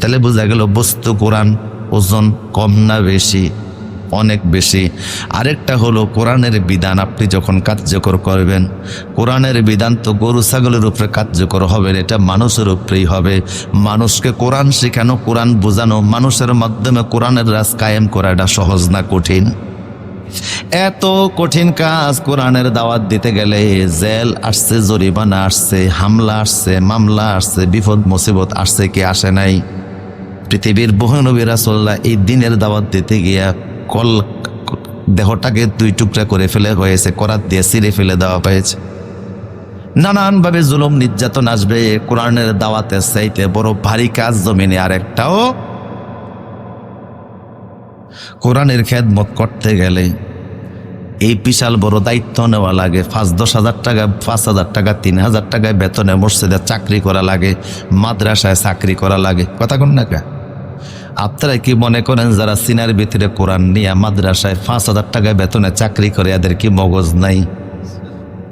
তাহলে বোঝা গেল বস্তু কোরআন ওজন কম না বেশি, অনেক বেশি। আরেকটা হলো কোরআনের বিধান, আপনি যখন কার্যকর করবেন, কোরআনের বিধান তো গরু ছাগলের উপরে কার্যকর হবে এটা মানুষের উপরেই হবে। মানুষকে কোরআন শেখানো, কোরআন বোঝানো, মানুষের মাধ্যমে কোরআনের রাজ কায়েম করা এটা সহজ না কঠিন? এত কঠিন কাজ কোরআনের দাওয়াত দিতে গেলে জেল আসছে, জরিমানা আসছে, হামলা আসছে, মামলা আসছে বিপদ মুসিবত আসছে, কি আসে নাই? পৃথিবীর বহু নবী রাসোল্লাহ এই দিনের দাওয়াত দিতে গিয়া কল দেহটাকে দুই টুকরা করে ফেলে হয়েছে, করাত দিয়ে ছিঁড়ে ফেলে দেওয়া হয়েছে। নানানভাবে জুলুম, নির্যাতন আসবে কোরআনের দাওয়াতে চাইতে বড় ভারী কাজ জমিনে আর একটাও। কোরআনের খেদমত করতে গেলে এই বিশাল বড় দায়িত্ব নেওয়া লাগে। পাঁচ, দশ হাজার টাকা, পাঁচ হাজার টাকা, তিন হাজার টাকায় বেতনে মসজিদে চাকরি করা লাগে, মাদ্রাসায় চাকরি করা লাগে। কথা কোন না কা? আপনারা কি মনে করেন যারা সিনার ভিতরে কোরআন নিয়ে মাদ্রাসায় পাঁচ হাজার টাকা বেতনে চাকরি করে, এদের কি মগজ নাই?